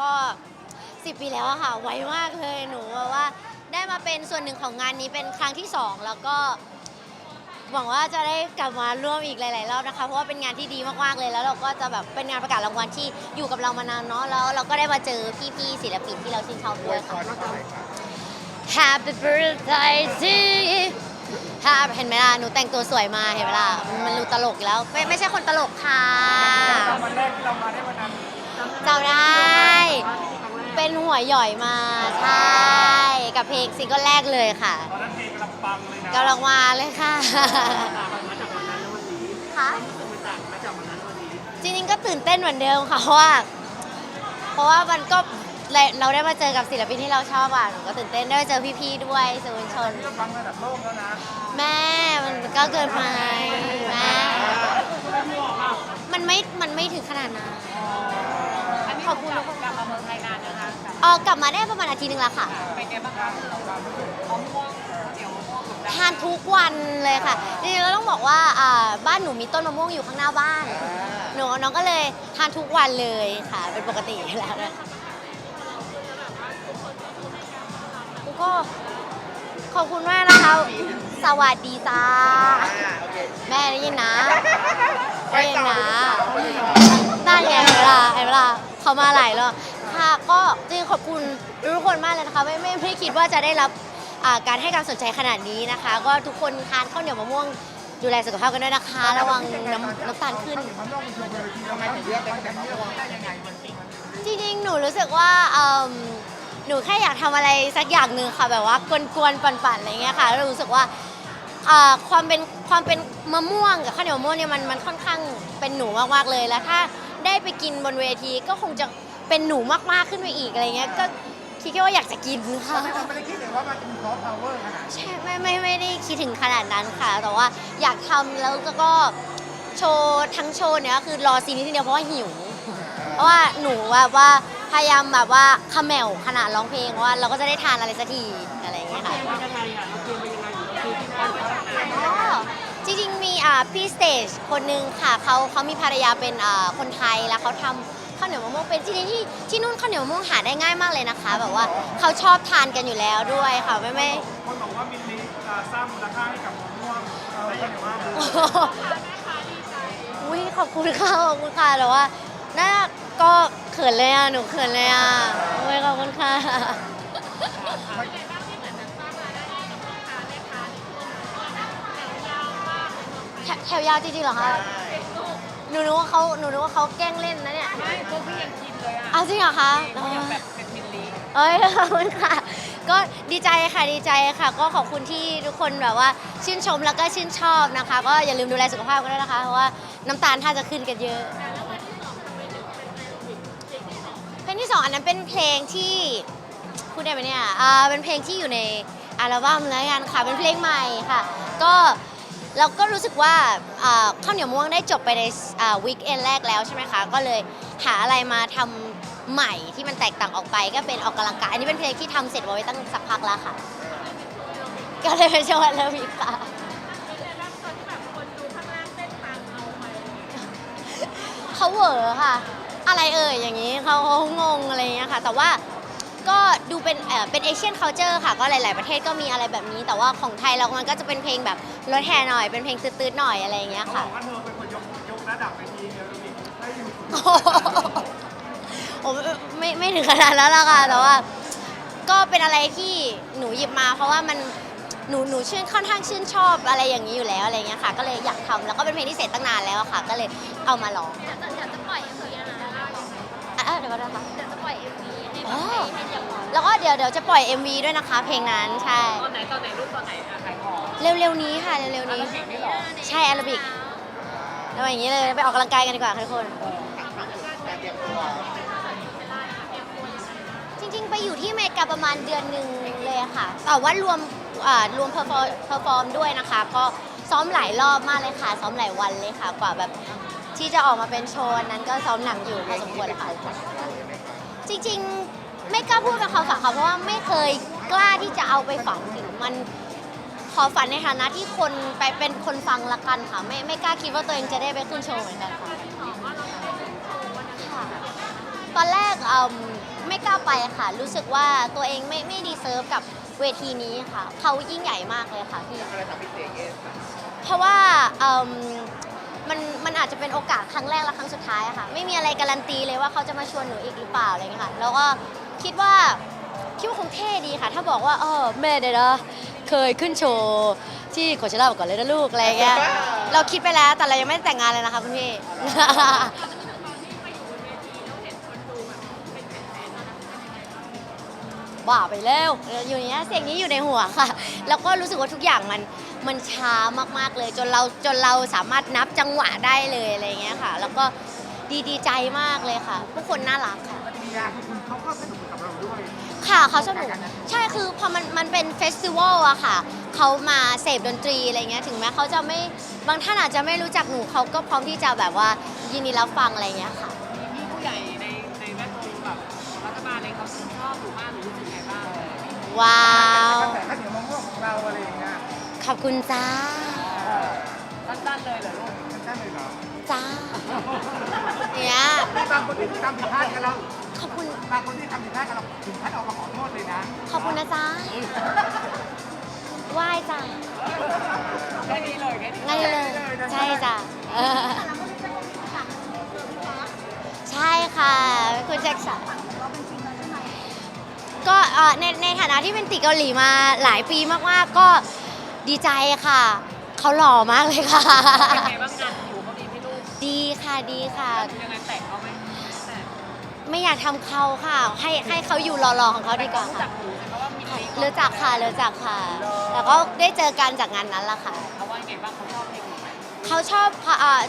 ก็ 10 ปีแล้วอะค่ะ ไวมากเลยหนูแบบว่าได้มาเป็นส่วนหนึ่งของงานนี้เป็นครั้งที่ 2 แล้วก็หวังว่าจะได้กลับมาร่วมอีกหลาย ๆ รอบนะคะ เพราะว่าเป็นงานที่ดีมาก ๆ เลยแล้วเราก็จะแบบเป็นงานประกาศรางวัลที่อยู่กับเรามานานเนาะแล้วเราก็ได้มาเจอพี่ ๆ ศิลปินที่เราชื่นชอบด้วยค่ะ Happy birthday to you Happy เห็นไหมล่ะ หนูแต่งตัวสวยมาเห็นไหมล่ะ มันรู้ตลกอยู่แล้ว ไม่ไม่ใช่คนตลกค่ะ วันแรกที่เรามาได้วันนั้น จำได้ เป็นหัวหย่อยมาใช่กับเพลงซิงเกิลแรกเลยค่ะตอนนั้นเพลงกำลังปังเลยนะกำลังมาเลยค่ะคะจริงๆก็ตื่นเต้นเหมือนเดิมค่ะเพราะว่าเพราะว่ามันก็เราเราได้มาเจอกับศิลปินที่เราชอบอะหนูก็ตื่นเต้นได้มาเจอพี่ๆด้วยสื่อมวลชนก็ปังระดับโลกแล้วนะแม่มันก็เกินไปแม่มันไม่มันไม่ถึงขนาดนั้น ขอบคุณทุกคนกลับมาเมืองไทยนานนะคะเออกลับมาได้ประมาณอาทิตย์หนึงแล้วค่ะ เป็นไงบ้างคะมะม่วงเจียวมะม่วงกับดทานทุกวันเลยค่ะจริงๆเราต้องบอกว่าอ่าบ้านหนูมีต้นมะม่วงอยู่ข้างหน้าบ้านหนูกับน้องก็เลยทานทุกวันเลยค่ะ เป็นปกติอยู่แล้วนะก็ขอบคุณมากนะคะสวัสดีจ้าแม่ได้ยินนะได้ยินนะนั่นไงเวลาเห็น เขามาหลายรอบค่ะก็จริงขอบคุณทุกคนมากเลยนะคะไม่ไม่ไม่คิดว่าจะได้รับอ่าการให้การสนใจขนาดนี้นะคะ ก็ทุกคนทานข้าวเหนียวมะม่วงดูแลสุขภาพกันด้วยนะคะ ระวังน้ำน้ำตาลขึ้นมันองมีโชว์เวทีทำไมถึงเลือกเป็นแบบนี้จริงๆ หนูรู้สึกว่าเอิ่มหนูแค่อยากทำอะไรสักอย่างหนึ่งค่ะแบบว่ากวนๆ ปั่นๆ อะไรเงี้ยค่ะ แล้วรู้สึกว่าอ่าความเป็นความเป็นมะม่วงกับข้าวเหนียวมะม่วงเนี่ยมันมันค่อนข้างเป็นหนูมากๆ เลย แล้วถ้า ได้ไปกินบนเวทีก็คงจะเป็นหนูมากๆขึ้นไปอีกอะไรเงี้ยก็คิดแค่ว่าอยากจะกินค่ะไม่ได้คิดถึงว่ามันจะมีซอฟต์พาวเวอร์ขนาดใช่ไม่ไม่ไม่ได้คิดถึงขนาดนั้นค่ะ แต่ว่าอยากทำแล้วก็ก็โชว์ทั้งโชว์เนี่ยก็คือรอซีนนี้ทีเดียวเพราะว่าหิว เพราะว่าหนูแบบว่าพยายามแบบว่าเขมวขนาดร้องเพลงว่า เราก็จะได้ทานอะไรสักทีอะไรอย่างเงี้ยค่ะ เป็นยังไงอะ อ่าพี่สเตจคนหนึ่งค่ะเขาเขามีภรรยาเป็นอ่าคนไทยแล้วเขาทำข้าวเหนียวมะม่วงเป็นที่ที่ที่นู่นข้าวเหนียวมะม่วงหาได้ง่ายมากเลยนะคะ แบบว่าเขาชอบทานกันอยู่แล้วด้วยค่ะไม่ไม่ คนบอกว่ามิลลิอ่าสร้างมูลค่าให้กับมะม่วงอะไรอย่างเงี้ยมากเลย อุ้ยขอบคุณค่ะขอบคุณค่ะแต่ว่าน่าก็เขินเลยอะหนูเขินเลยอะอุ้ยขอบคุณค่ะ แถแถวยาวจริงๆเหรอคะหนูนึกว่าเขาหนูนึกว่าเขาแกล้งเล่นนะเนี่ยไม่พวกพี่ยังกินเลยอะเอาจริงเหรอคะ เขายังแบบเป็นมิลลิเอ้ยขอบคุณค่ะ ก็ดีใจค่ะดีใจค่ะ ก็ขอบคุณที่ทุกคนแบบว่าชื่นชมแล้วก็ชื่นชอบนะคะ ก็อย่าลืมดูแลสุขภาพกันด้วยนะคะ เพราะว่าน้ำตาลถ้าจะขึ้นกันเยอะเพลงที่สองอันนั้นเป็นเพลงที่พูดได้ไหมเนี่ยอ่าเป็นเพลงที่อยู่ในอัลบั้มแล้วกันค่ะเป็นเพลงใหม่ค่ะ ก็ เราก็รู้สึกว่าอ่าข้าวเหนียวมะม่วงได้จบไปในวีคเอนแรกแล้วใช่ไหมคะ ก็เลยหาอะไรมาทำใหม่ที่มันแตกต่างออกไปก็เป็นออกกำลังกาย อันนี้เป็นเพลงที่ทำเสร็จไว้ตั้งสักพักแล้วค่ะ ก็เลยเป็นโชว์แล้วอีกค่ะเขาเหวอค่ะ อะไรเอ่ยอย่างนี้เขาเขางงอะไรอย่างเงี้ยค่ะ แต่ว่า ก็ดูเป็นเอ่อเป็นเอเชียนเคาเจอร์ค่ะ ก็หลาย ๆ ประเทศก็มีอะไรแบบนี้ แต่ว่าของไทยเรามันก็จะเป็นเพลงแบบรถแห่หน่อย เป็นเพลงตืดๆหน่อยอะไรอย่างเงี้ยเขาบค่ะอกว่าเธอเป็นคนยกยกระดับเวทีเอโรบิกให้อยู่โอ้โหโอ้ไม่ไม่ถึงขนาดนั้นแล้วค่ะ แต่ว่า ก็เป็นอะไรที่หนูหยิบมา เพราะว่ามันหนูหนูชื่นค่อนข้างชื่นชอบอะไรอย่างนี้อยู่แล้วอะไรเงี้ยค่ะ ก็เลยอยากทำแล้วก็เป็นเพลงที่เสร็จตั้งนานแล้วอะค่ะ ก็เลยเอามาร้องเดี๋ยวจะเดี๋ยวจะปล่อย MV แล้วนะอะเดี๋ยวก็ได้ค่ะเดี๋ยวจะปล่อย MV ให้อ๋แบบ อให้ให้เดี๋ยวรอแล้วก็เดี๋ยวเดี๋ยวจะปล่อย MV ด้วยนะคะ เพลงนั้นใช่ ตอนไหนตอนไหนรูปตอนไหนอะขายของเร็วๆนี้ค่ะเร็วๆนี้เพลงนี่หรอใช่แอโรบิกแล้วอย่างนี้เลยไปออกกำลังกายกันดีกว่าค่ะทุกคนจริงๆ ไปอยู่ที่อเมริกาประมาณเดือนหนึ่งเลยอะค่ะ แต่ว่ารวมอ่ารวมเพอร์ฟอร์เพอร์ฟอร์มด้วยนะคะ ก็ซ้อมหลายรอบมากเลยค่ะ ซ้อมหลายวันเลยค่ะ กว่าแบบที่จะออกมาเป็นโชว์อันนั้นก็ซ้อมหนักอยู่พอสมควรเลยค่ะ จริงๆ ไม่กล้าพูดเป็นความฝันค่ะเพราะว่าไม่เคยกล้าที่จะเอาไปฝันถึงมันขอฝันในฐานะที่คนไปเป็นคนฟังละกันค่ะ ไม่ไม่กล้าคิดว่าตัวเองจะได้ไปขึ้นโชว์เหมือนกันค่ะค่ะตอนแรกเอิ่มไม่กล้าไปค่ะ รู้สึกว่าตัวเองไม่ไม่ดีเซิร์ฟกับเวทีนี้ค่ะเขายิ่งใหญ่มากเลยค่ะพี่ อะไรทำให้เซเยส เพราะว่าเอิ่ม มันมันอาจจะเป็นโอกาสครั้งแรกและครั้งสุดท้ายอะค่ะ ไม่มีอะไรการันตีเลยว่าเขาจะมาชวนหนูอีกหรือเปล่าอะไรเงี้ยค่ะ แล้วก็คิดว่าคิดว่าคงเท่ดีค่ะ ถ้าบอกว่าเออแม่เดี๋ยวนะเคยขึ้นโชว์ที่โคเชล่ามาก่อนเลยนะลูกอะไรเงี้ยเราคิดไปแล้วแต่เรายังไม่ได้แต่งงานเลยนะคะคุณพี่ บ้าไปแล้วอยู่เนี้ยเสียงนี้อยู่ในหัวค่ะ แล้วก็รู้สึกว่าทุกอย่างมัน มันช้ามากๆเลยจนเราจนเราสามารถนับจังหวะได้เลยอะไรเงี้ยค่ะ แล้วก็ดีดีใจมากเลยค่ะผู้คนน่ารักค่ะมียาคุณเขาก็สนุกกับเราด้วย ค่ะเขาสนุกใช่คือพอมันมันเป็นเฟสติวัลอะค่ะเขามาเสพดนตรีอะไรเงี้ยถึงแม้เขาจะไม่บางท่านอาจจะไม่รู้จักหนูเขาก็พร้อมที่จะแบบว่ายินดีรับฟังอะไรเงี้ยค่ะ มีผู้ใหญ่ในในแวดวงแบบรัฐบาลเลยเขาชื่นชอบหรือมากหรือรู้สึกไงบ้างว้าวกระแสข้าวเหนียวมะม่วงของเราอะไรอย่างเงี้ย ขอบคุณจ้าสั้นๆเลยเหรอลูกมันใช่เลยเหรอจ้าเนี่ยบางคนที่ทำผิดพลาดกับเราขอบคุณบางคนที่ทำผิดพลาดกับเราถึงขั้นออกมาขอโทษเลยนะขอบคุณนะจ๊ะไหว้จ้ะแค่นี้เลยแค่นี้ง่ายเลยใช่จ้ะเออใช่ค่ะคุณแจ็คสันก็เอ่อในในฐานะที่เป็นติเกาหลีมาหลายปีมากๆก็ ดีใจค่ะ เขาหล่อมากเลยค่ะ เป็นไงบ้างงานอยู่เขาดีพี่ลูกดีค่ะดีค่ะ ยังไงแต่งเขาไหมแต่ไม่อยากทำเขาค่ะ ให้ให้เขาอยู่หล่อๆของเขาดีกว่ารู้ค่ะจักหนูใช่ไหมว่ามีเพลงรู้จักค่ะรู้จักค่ะ แล้วก็ได้เจอกันจากงานนั้นละค่ะ เขาว่าไงบ้างเขาชอบเพลงหนูไหมเขาชอบเอ่อ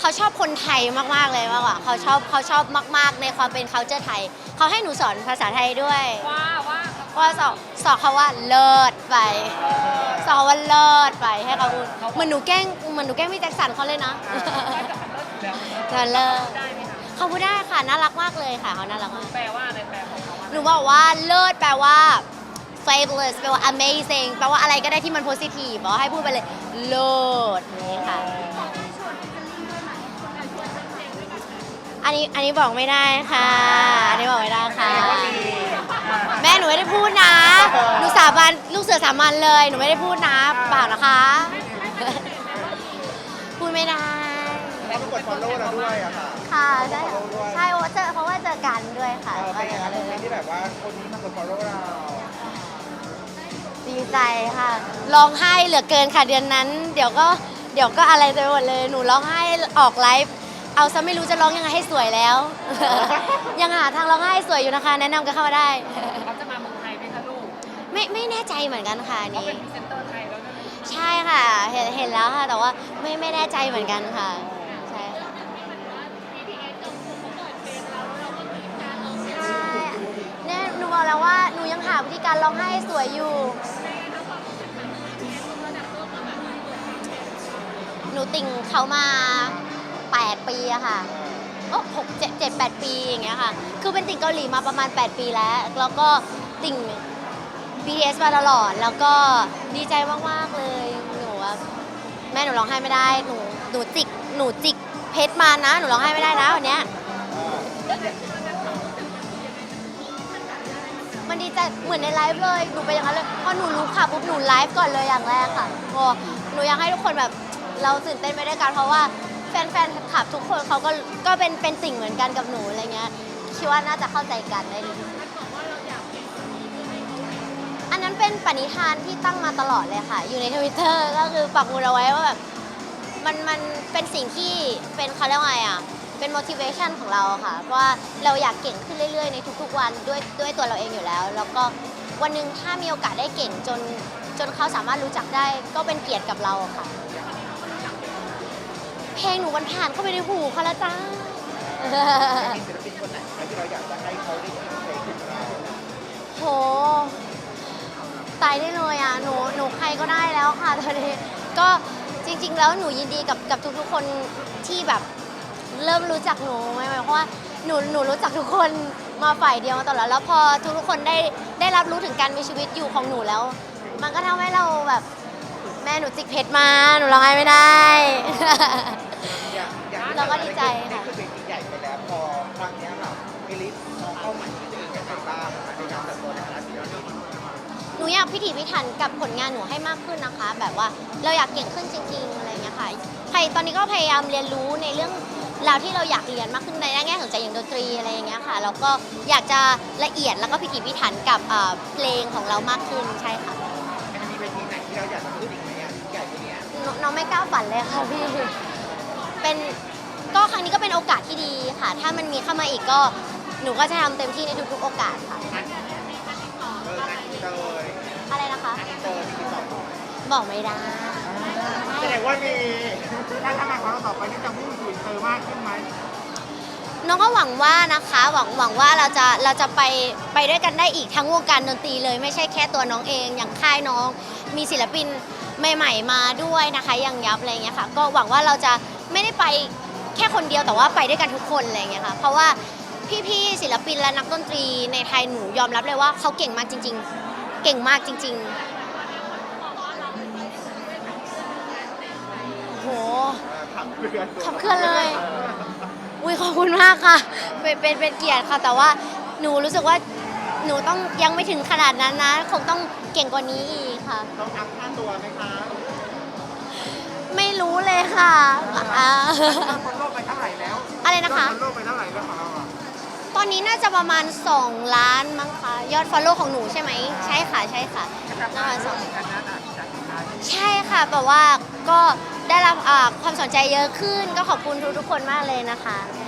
เขาชอบคนไทยมากๆเลยมากกว่าเขาชอบเขาชอบมากๆ ในความเป็น culture ไทย เขาให้หนูสอนภาษาไทยด้วยว่าว่าเพราะว่าสอนสอนเขาว่าเลิศไปสอ นว่าเลิศไปให้เขาพูดเหมือนหนูแกล้งเหมือนหนูแกล้งพี่แจ็คสันเขาเลยนะได้กับมันเลิศอยู่แล้วจะเลิศได้ไหมคะเขาพูดได้ค่ะน่ารักมากเลยค่ะเขาน่ารักมากแปลว่าอะไรแปลของเขาว่าหนูบอกว่าเลิศแปลว่า fabulous แปลว่า amazing แปลว่าอะไรก็ได้ที่มัน positive บอกว่าให้พูดไปเลยเลิศนี่ค่ะอันนี้อันนี้บอกไม่ได้ค่ะ อันนี้บอกไม่ได้ค่ะแม่ หนูไม่ได้พูดนะ หนูสาบานลูกเสือสามัญเลย หนูไม่ได้พูดนะเปล่านะคะ พูดไม่ได้ แล้วก็กด follow เราด้วยอะค่ะค่ะ ใช่ใช่เพราะว่าเจอเพราะว่าเจอกันด้วยค่ะเออก็เป็นอไงย่างครันั้บนเลยที่แบบว่าคนนี้มากด follow เราดีใจค่ะ ร้องไห้เหลือเกินค่ะเดือนนั้น เดี๋ยวก็เดี๋ยวก็อะไรไปหมดเลย หนูร้องไห้ออกไลฟ์ เอาซะไม่รู้จะร้องยังไงให้สวยแล้ว ยังหาทางร้องไห้สวยอยู่นะคะ แนะนำกันเข้ามาได้ แน่ใจเหมือนกันค่ะอันเขานี้ เป็นพรีเซนเตอร์ไทยแล้วด้วยใช่ค่ะ เห็นเห็นแล้วค่ะ แต่ว่าไม่ไม่แน่ใจเหมือนกันค่ะ ใช่ค่ะใช่เนี่ยหนูบอกแล้วว่าหนูยังหาวิธีการร้องไห้ให้สวยอยู่ หนูติ่งเขามา 8 ปีอะค่ะโอ้หกเจ็ดเจ็ดแปดปีอย่างเงี้ยค่ะ คือเป็นติ่งเกาหลีมาประมาณ 8 ปีแล้ว แล้วก็ติ่ง BTS มาตลอด แล้วก็ดีใจมาก ๆ เลย หนูแม่หนูร้องไห้ไม่ได้ หนู หนูจิก หนูจิกเพชรมานะ หนูร้องไห้ไม่ได้นะวันเนี้ย มันดีใจเหมือนในไลฟ์เลย หนูไปนอย่างนั้นเลย พอหนูรู้ค่ะปุ๊บหนูไลฟ์ก่อนเลยอย่างแรกค่ะโอ้หนูอยากให้ทุกคนแบบเราตื่นเต้นไปด้วยกัน เพราะว่าแฟนๆคลับทุกคนเขาก็ ก็เป็น เป็นสิ่งเหมือนกันกับหนูอะไรเงี้ย คิดว่าน่าจะเข้าใจกันได้ดี เป็นปณิธานที่ตั้งมาตลอดเลยค่ะ อยู่ในทวิตเตอร์ก็คือปักหมุดเอาไว้ว่าแบบมันมันเป็นสิ่งที่เป็นเขาเรียกว่าไงอะ เป็น motivation ของเราค่ะ เพราะว่าเราอยากเก่งขึ้นเรื่อยๆ ในทุกๆวันด้วยด้วยตัวเราเองอยู่แล้ว แล้วก็วันหนึ่งถ้ามีโอกาสได้เก่งจนจนเขาสามารถรู้จักได้ก็เป็นเกียรติกับเราค่ะ เพลงหนูมันผ่านเข้าไปในหูเขาแล้วจ้า มีศิลปินคนไหนที่เราอยากจะให้เขาได้ ได้เลยอะหนูหนูใครก็ได้แล้วค่ะตอนนี้ก็จริง ๆ แล้วหนูยินดีกับกับทุกๆคนที่แบบเริ่มรู้จักหนูไหมหมายความว่าหนูหนูรู้จักทุกคนมาฝ่ายเดียวมาตลอดแล้วพอทุกๆคนได้ได้รับรู้ถึงการมีชีวิตอยู่ของหนูแล้ว มันก็ทำให้เราแบบแม่หนูจิกเพชรมาหนูร้องไห้ไม่ได้อยากอยากเราก็ดีใจค่ะ อยากพิถีพิถันกับผลงานหนูให้มากขึ้นนะคะ แบบว่าเราอยากเก่งขึ้นจริงๆอะไรอย่างเงี้ยค่ะใครตอนนี้ก็พยายามเรียนรู้ในเรื่องราวที่เราอยากเรียนมากขึ้นในแง่สนใจอย่างดนตรีอะไรอย่างเงี้ยค่ะแล้วก็อยากจะละเอียดแล้วก็พิถีพิถันกับเอ่อเพลงของเรามากขึ้นใช่ค่ะมันจะมีเวทีไหนที่เราอยากจะขึ้นอีกไหมอะใหญ่กว่านี้นน้องไม่กล้าฝันเลยค่ะพี่เป็นก็ครั้งนี้ก็เป็นโอกาสที่ดีค่ะ ถ้ามันมีเข้ามาอีกก็หนูก็จะทำเต็มที่ในทุกๆโอกาสค่ะ เอองานอินเตอร์อะไรนะ คะงานอินเตอร์มีติดต่อมาบอกไม่ได้ แสดงว่ามีการทำงานของเราต่อไปนี่จะมุ่งสู่อินเตอร์มากขึ้นไหมน้องก็หวังว่านะคะหวังหวังว่าเราจะเราจะไปไปด้วยกันได้อีกทั้งวงการดนตรีเลย ไม่ใช่แค่ตัวน้องเอง อย่างค่ายน้อง มีศิลปินใหม่ๆมาด้วยนะคะอย่างยับอะไรอย่างเงี้ยค่ะ ก็หวังว่าเราจะไม่ได้ไปแค่คนเดียวแต่ว่าไปด้วยกันทุกคนอะไรอย่างเงี้ยค่ะเพราะว่าพี่ๆศิลปินและนักดนตรีในไทยหนูยอมรับเลยว่าเขาเก่งมากจริง ๆ เก่งมากจริงๆโหขับเคลื่อนขับเคลื่อนเลยอุ้ยขอบคุณมากค่ะ เป็นเป็นเป็นเกียรติค่ะ แต่ว่าหนูรู้สึกว่าหนูต้องยังไม่ถึงขนาดนั้นนะ คงต้องเก่งกว่านี้อีกค่ะ ต้องอัพค่าตัวไหมคะไม่รู้เลยค่ะอ่าคนโลกไปเท่าไหร่แล้ว อะไรนะคะ คนโลกไปเท่าไหร่แล้วของเราอะ ตอนนี้น่าจะประมาณ 2 ล้านมั้งคะยอด follow ของหนูใช่ไหมใช่ค่ะใช่ค่ะประมาณสองจากนั้นอะจากนั้นใช่ค่ะแบบว่าก็ได้รับอ่าความสนใจเยอะขึ้นก็ขอบคุณทุกๆคนมากเลยนะคะอ